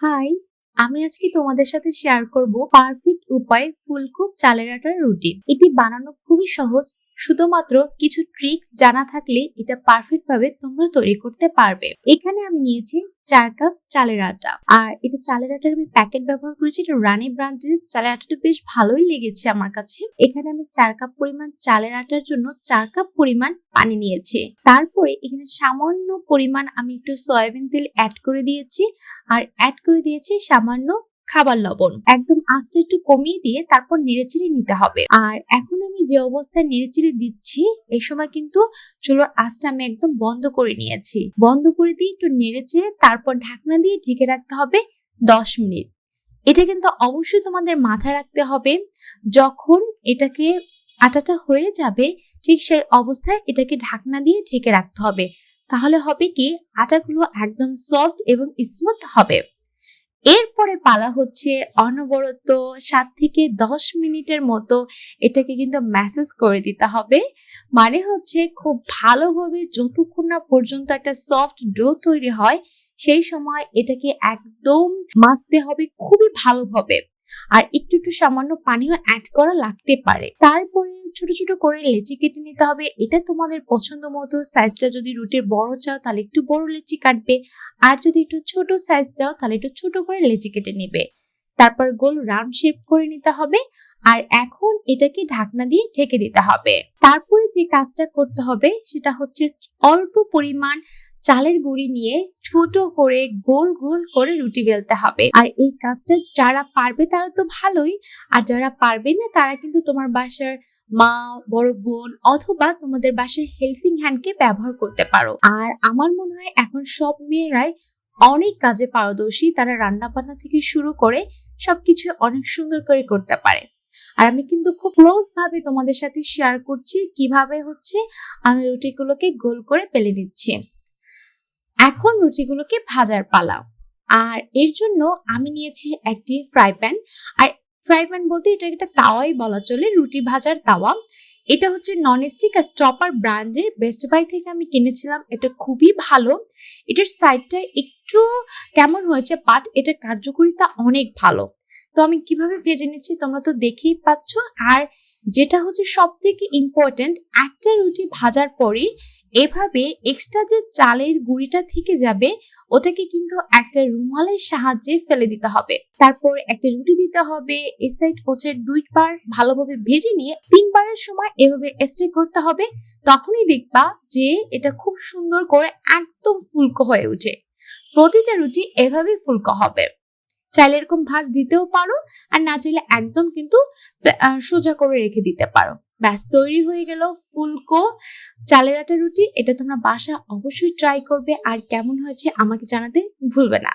High, আমি আজকে তোমাদের সাথে শেয়ার করব পারফেক্ট উপায় ফুলকো চালের আটার রুটি। এটি বানানো খুবই সহজ শুধুমাত্র কিছু ট্রিক জানা থাকলে এটা পারফেক্ট ভাবে তোমরা তৈরি করতে পারবে। এখানে আমি নিয়েছি চার কাপ চালের আটা। আর এটা চালের আটার আমি প্যাকেট ব্যবহার করেছি, এটা রানি ব্র্যান্ডের চালের আটাটা বেশ ভালোই লেগেছে আমার কাছে। এখানে আমি চার কাপ পরিমাণ চালের আটার জন্য চার কাপ পরিমাণ পানি নিয়েছি। তারপরে এখানে সামান্য পরিমাণ আমি একটু সয়াবিন তেল অ্যাড করে দিয়েছি। আর অ্যাড করে দিয়েছি সামান্য খাবার লবণ। একদম আস্তে একটু কমিয়ে দিয়ে তারপর নেড়েচেড়ে নিতে হবে। আর এখন আমি যে অবস্থায় নেড়েচেড়ে দিচ্ছি, এই সময় কিন্তু চুলোর আঁচটা আমি একদম বন্ধ করে নিয়েছি। বন্ধ করে দিয়ে একটু নেড়েচেড়ে তারপর ঢাকনা দিয়ে ঢেকে রাখতে হবে দশ মিনিট। এটা কিন্তু অবশ্যই তোমাদের মাথায় রাখতে হবে, যখন এটাকে আটাটা হয়ে যাবে, ঠিক সেই অবস্থায় এটাকে ঢাকনা দিয়ে ঢেকে রাখতে হবে। তাহলে হবে কি, আটাগুলো একদম সফট এবং স্মুথ হবে। এরপরে পালা হচ্ছে অনবরত সাত থেকে দশ মিনিটের মতো এটাকে কিন্তু ম্যাসেজ করে দিতে হবে। মানে হচ্ছে খুব ভালোভাবে যতক্ষণ না পর্যন্ত একটা সফট ডো তৈরি হয়, সেই সময় এটাকে একদম মাছতে হবে খুবই ভালোভাবে। আর একটু একটু সামান্য পানিও অ্যাড করা লাগতে পারে। তারপরে ছোট ছোট করে লেচি কেটে নিতে হবে। এটা তোমাদের পছন্দ মতো সাইজটা যদি রুটির বড় চাও, তাহলে একটু বড় লেচি কাটবে। আর যদি একটু ছোট সাইজ চাও, তাহলে একটু ছোট করে লেচি কেটে নেবে। তারপর গোল রাউন্ড শেপ করে নিতে হবে আর এখন এটাকে ঢাকনা দিয়ে ঢেকে দিতে হবে। তারপরে যে কাজটা করতে হবে সেটা হচ্ছে অল্প পরিমাণ চালের গুঁড়ি নিয়ে ছোট করে গোল গোল করে রুটি বেলতে হবে। আর এই কাজটা যারা পারবে তারা তো ভালোই, আর যারা পারবে না তারা কিন্তু তোমার বাসার মা, বড় বোন অথবা তোমাদের বাসার হেল্পিং হ্যান্ডকে ব্যবহার করতে পারো। আর আমার মনে হয় এখন সব মেয়েরাই অনেক কাজে পারদর্শী, তারা রান্না বান্না থেকে শুরু করে সবকিছু অনেক সুন্দর করে করতে পারে। আর আমি কিন্তু খুব ক্লোজ ভাবে তোমাদের সাথে শেয়ার করছি কীভাবে হচ্ছে আমি রুটিগুলোকে গোল করে পেলে নিচ্ছি। এখন রুটিগুলোকে ভাজার পালা। আর এর জন্য আমি নিয়েছি একটি ফ্রাই প্যান আর ফ্রাই প্যান বলতে এটা একটা তাওয়াই বলা চলে, রুটি ভাজার তাওয়া। এটা হচ্ছে নন স্টিক আর টপার ব্র্যান্ডের বেস্ট বাই থেকে আমি কিনেছিলাম। এটা খুবই ভালো। এটার সাইডটা একটু কেমন হয়েছে বাট এটার কার্যকরিতা অনেক ভালো। তো আমি কীভাবে ভেজে নিচ্ছি তোমরা তো দেখেই পাচ্ছ। আর যেটা হচ্ছে সব থেকে ইম্পর্টেন্ট একটা রুটি ভাজার পরে এভাবে এক্সট্রা যে চালের গুঁড়িটা থেকে যাবে, ওটাকে কিন্তু একটা রুমালের সাহায্যে ফেলে দিতে হবে। তারপর একটা রুটি দিতে হবে, এ সাইড ও সাইড দুইবার ভালোভাবে ভেজে নিয়ে তিনবারের সময় এভাবে স্টে করতে হবে, তখনই দেখবা যে এটা খুব সুন্দর করে একদম ফুলকো হয়ে ওঠে। প্রতিটা রুটি এভাবেই ফুলকো হবে। চাইলে এরকম ভাঁজ দিতেও পারো, আর না চাইলে একদম কিন্তু সোজা করে রেখে দিতে পারো। ব্যাস, তৈরি হয়ে গেল ফুলকো চালের আটা রুটি। এটা তোমরা বাসা অবশ্যই ট্রাই করবে, আর কেমন হয়েছে আমাকে জানাতে ভুলবে না।